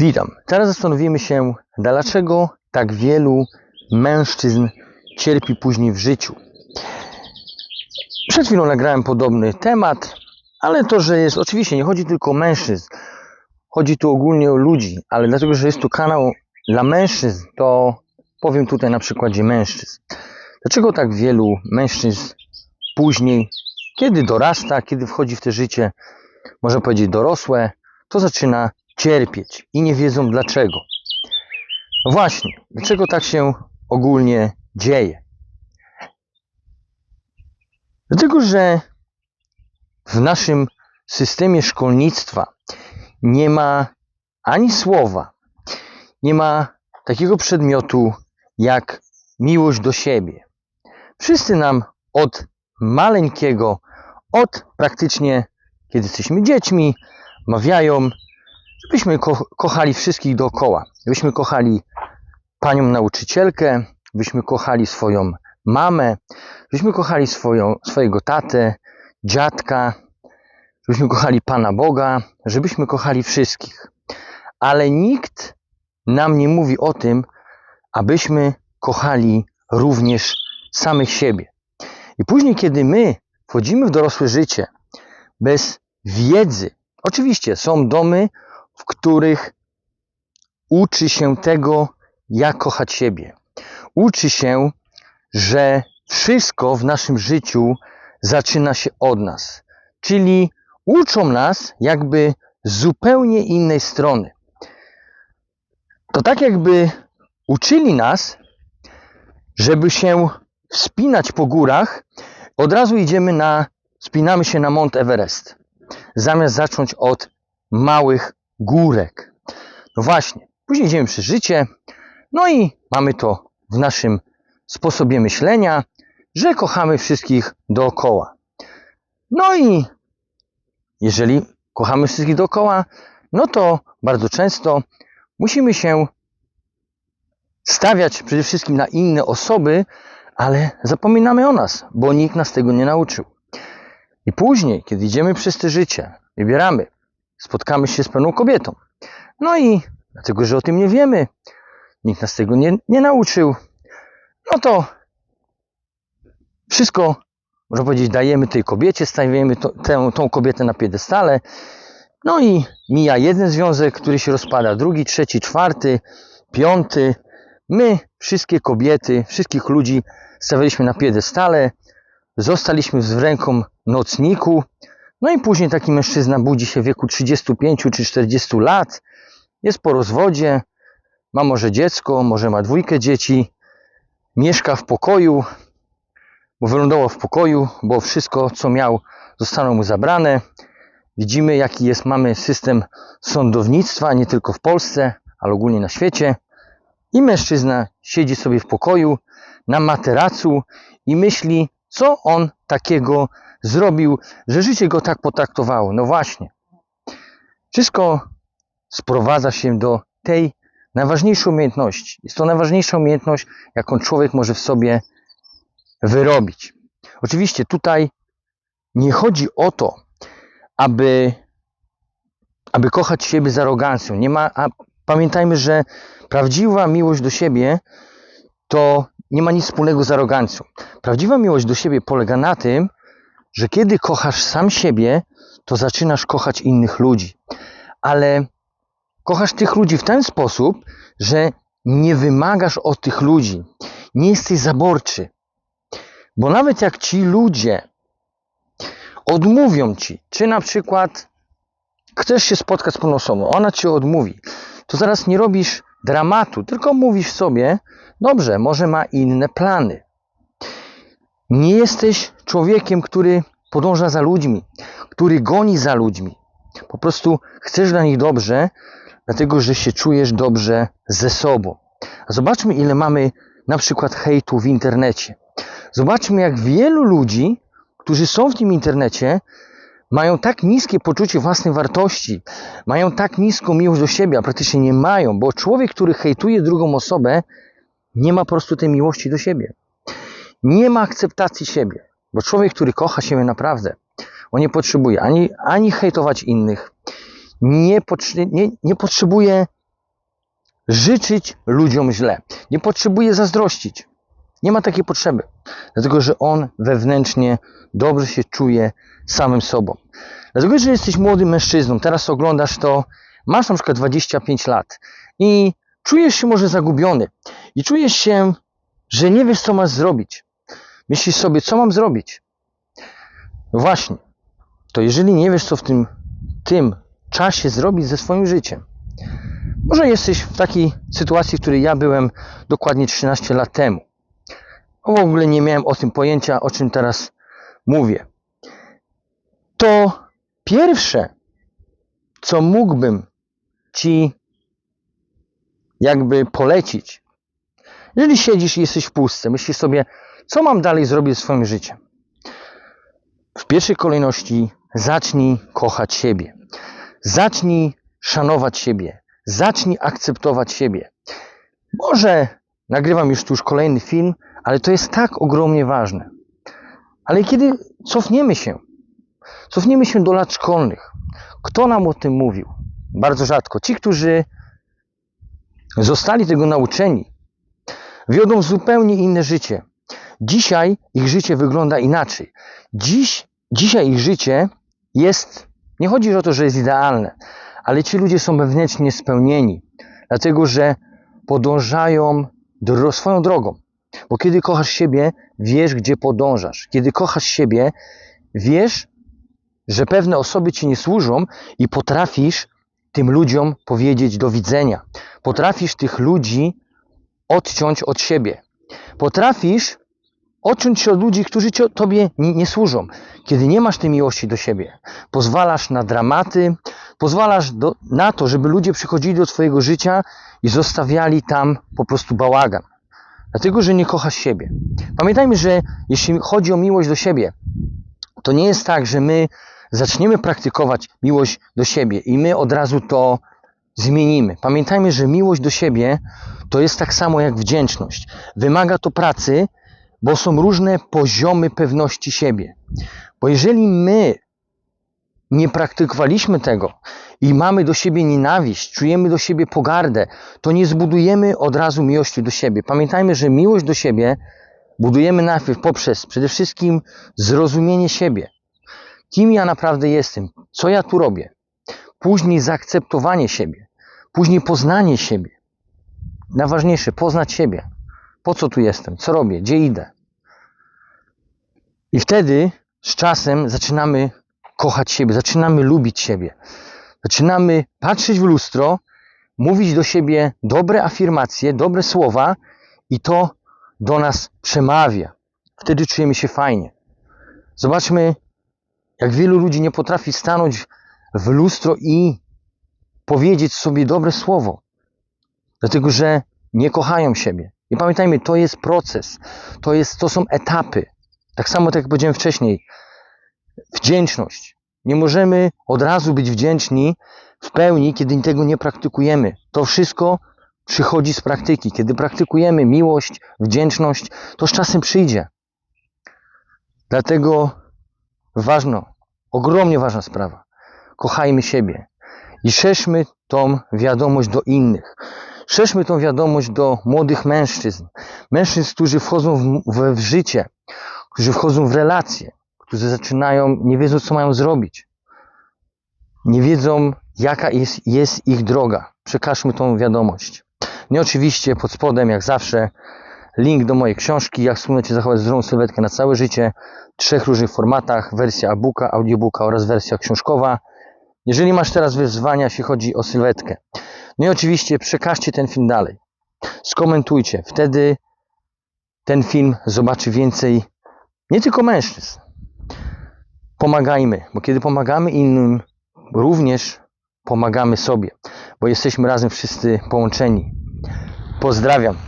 Witam. Teraz zastanowimy się, dlaczego tak wielu mężczyzn cierpi później w życiu. Przed chwilą nagrałem podobny temat, ale to, że jest, oczywiście nie chodzi tylko o mężczyzn, chodzi tu ogólnie o ludzi, ale dlatego, że jest tu kanał dla mężczyzn, to powiem tutaj na przykładzie mężczyzn. Dlaczego tak wielu mężczyzn później, kiedy dorasta, kiedy wchodzi w te życie, można powiedzieć dorosłe, to zaczyna cierpieć i nie wiedzą dlaczego. No właśnie, dlaczego tak się ogólnie dzieje? Dlatego, że w naszym systemie szkolnictwa nie ma ani słowa, nie ma takiego przedmiotu jak miłość do siebie. Wszyscy nam od maleńkiego, od praktycznie kiedy jesteśmy dziećmi, mawiają, żebyśmy ko kochali wszystkich dookoła. Żebyśmy kochali panią nauczycielkę, byśmy kochali swoją mamę, żebyśmy kochali swoją, swojego tatę, dziadka, żebyśmy kochali Pana Boga, żebyśmy kochali wszystkich. Ale nikt nam nie mówi o tym, abyśmy kochali również samych siebie. I później, kiedy my wchodzimy w dorosłe życie bez wiedzy, oczywiście są domy, których uczy się tego, jak kochać siebie. Uczy się, że wszystko w naszym życiu zaczyna się od nas. Czyli uczą nas jakby zupełnie innej strony. To tak jakby uczyli nas, żeby się wspinać po górach, od razu idziemy na, wspinamy się na Mont Everest, zamiast zacząć od małych górek. No właśnie, później idziemy przez życie, no i mamy to w naszym sposobie myślenia, że kochamy wszystkich dookoła. No i jeżeli kochamy wszystkich dookoła, no to bardzo często musimy się stawiać przede wszystkim na inne osoby, ale zapominamy o nas, bo nikt nas tego nie nauczył. I później, kiedy idziemy przez te życie, wybieramy, spotkamy się z pewną kobietą. No i dlatego, że o tym nie wiemy, nikt nas tego nie, nie nauczył, no to wszystko, można powiedzieć, dajemy tej kobiecie, stawiamy to, tę, tą kobietę na piedestale. No i mija jeden związek, który się rozpada, drugi, trzeci, czwarty, piąty. My, wszystkie kobiety, wszystkich ludzi stawialiśmy na piedestale, zostaliśmy z ręką nocniku. No i później taki mężczyzna budzi się w wieku 35 czy 40 lat, jest po rozwodzie, ma może dziecko, może ma dwójkę dzieci, mieszka w pokoju, bo wylądował w pokoju, bo wszystko, co miał, zostało mu zabrane. Widzimy, jaki jest, mamy system sądownictwa, nie tylko w Polsce, ale ogólnie na świecie. I mężczyzna siedzi sobie w pokoju na materacu i myśli, co on takiego zrobił, że życie go tak potraktowało. No właśnie. Wszystko sprowadza się do tej najważniejszej umiejętności. Jest to najważniejsza umiejętność, jaką człowiek może w sobie wyrobić. Oczywiście tutaj nie chodzi o to, aby, aby kochać siebie z arogancją. Nie ma, a pamiętajmy, że prawdziwa miłość do siebie to nie ma nic wspólnego z arogancją. Prawdziwa miłość do siebie polega na tym, że kiedy kochasz sam siebie, to zaczynasz kochać innych ludzi. Ale kochasz tych ludzi w ten sposób, że nie wymagasz od tych ludzi. Nie jesteś zaborczy. Bo nawet jak ci ludzie odmówią ci, czy na przykład chcesz się spotkać z pewną osobą, ona ci odmówi, to zaraz nie robisz dramatu, tylko mówisz sobie, dobrze, może ma inne plany. Nie jesteś człowiekiem, który podąża za ludźmi, który goni za ludźmi. Po prostu chcesz dla nich dobrze, dlatego że się czujesz dobrze ze sobą. Zobaczmy, ile mamy na przykład hejtu w internecie. Zobaczmy, jak wielu ludzi, którzy są w tym internecie, mają tak niskie poczucie własnej wartości, mają tak niską miłość do siebie, a praktycznie nie mają, bo człowiek, który hejtuje drugą osobę, nie ma po prostu tej miłości do siebie. Nie ma akceptacji siebie, bo człowiek, który kocha siebie naprawdę, on nie potrzebuje ani, ani hejtować innych, nie, nie, nie potrzebuje życzyć ludziom źle. Nie potrzebuje zazdrościć. Nie ma takiej potrzeby. Dlatego, że on wewnętrznie dobrze się czuje samym sobą. Dlatego, że jesteś młodym mężczyzną, teraz oglądasz to, masz na przykład 25 lat i czujesz się może zagubiony i czujesz się, że nie wiesz, co masz zrobić. Myślisz sobie, co mam zrobić? No właśnie, to jeżeli nie wiesz, co w tym, tym czasie zrobić ze swoim życiem, może jesteś w takiej sytuacji, w której ja byłem dokładnie 13 lat temu. W ogóle nie miałem o tym pojęcia, o czym teraz mówię. To pierwsze, co mógłbym Ci jakby polecić, jeżeli siedzisz i jesteś w pustce, myślisz sobie, co mam dalej zrobić ze swoim życiem? W pierwszej kolejności zacznij kochać siebie. Zacznij szanować siebie. Zacznij akceptować siebie. Może nagrywam już tu już kolejny film, ale to jest tak ogromnie ważne. Ale kiedy cofniemy się, cofniemy się do lat szkolnych, kto nam o tym mówił? Bardzo rzadko. Ci, którzy zostali tego nauczeni, wiodą zupełnie inne życie. Dzisiaj ich życie wygląda inaczej. Dziś, dzisiaj ich życie jest, nie chodzi o to, że jest idealne, ale ci ludzie są wewnętrznie spełnieni, dlatego że podążają dro swoją drogą. Bo kiedy kochasz siebie, wiesz, gdzie podążasz. Kiedy kochasz siebie, wiesz, że pewne osoby ci nie służą i potrafisz tym ludziom powiedzieć do widzenia. Potrafisz tych ludzi odciąć od siebie. Potrafisz odciąć się od ludzi, którzy ci, tobie nie, nie służą. Kiedy nie masz tej miłości do siebie, pozwalasz na dramaty, pozwalasz do, na to, żeby ludzie przychodzili do twojego życia i zostawiali tam po prostu bałagan. Dlatego, że nie kochasz siebie. Pamiętajmy, że jeśli chodzi o miłość do siebie, to nie jest tak, że my zaczniemy praktykować miłość do siebie i my od razu to zmienimy. Pamiętajmy, że miłość do siebie to jest tak samo jak wdzięczność. Wymaga to pracy, bo są różne poziomy pewności siebie. Bo jeżeli my nie praktykowaliśmy tego i mamy do siebie nienawiść, czujemy do siebie pogardę, to nie zbudujemy od razu miłości do siebie. Pamiętajmy, że miłość do siebie budujemy najpierw poprzez przede wszystkim zrozumienie siebie. Kim ja naprawdę jestem, co ja tu robię. Później zaakceptowanie siebie, później poznanie siebie. Najważniejsze, poznać siebie. Po co tu jestem, co robię, gdzie idę. I wtedy z czasem zaczynamy kochać siebie, zaczynamy lubić siebie. Zaczynamy patrzeć w lustro, mówić do siebie dobre afirmacje, dobre słowa i to do nas przemawia. Wtedy czujemy się fajnie. Zobaczmy, jak wielu ludzi nie potrafi stanąć w lustro i powiedzieć sobie dobre słowo, dlatego że nie kochają siebie. I pamiętajmy, to jest proces, to, jest, to są etapy. Tak samo, tak jak powiedziałem wcześniej, wdzięczność. Nie możemy od razu być wdzięczni w pełni, kiedy tego nie praktykujemy. To wszystko przychodzi z praktyki. Kiedy praktykujemy miłość, wdzięczność, to z czasem przyjdzie. Dlatego ważno, ogromnie ważna sprawa. Kochajmy siebie i szerzmy tą wiadomość do innych. Szerzmy tą wiadomość do młodych mężczyzn. Mężczyzn, którzy wchodzą w, w, życie, którzy wchodzą w relacje, którzy zaczynają, nie wiedzą, co mają zrobić. Nie wiedzą, jaka jest, jest ich droga. Przekażmy tą wiadomość. Nie oczywiście pod spodem, jak zawsze, link do mojej książki, jak wspólnie zachować zdrową sylwetkę na całe życie, w trzech różnych formatach, wersja e-booka, audiobooka oraz wersja książkowa. Jeżeli masz teraz wyzwania, jeśli chodzi o sylwetkę. No i oczywiście przekażcie ten film dalej. Skomentujcie. Wtedy ten film zobaczy więcej nie tylko mężczyzn. Pomagajmy, bo kiedy pomagamy innym, również pomagamy sobie, bo jesteśmy razem wszyscy połączeni. Pozdrawiam.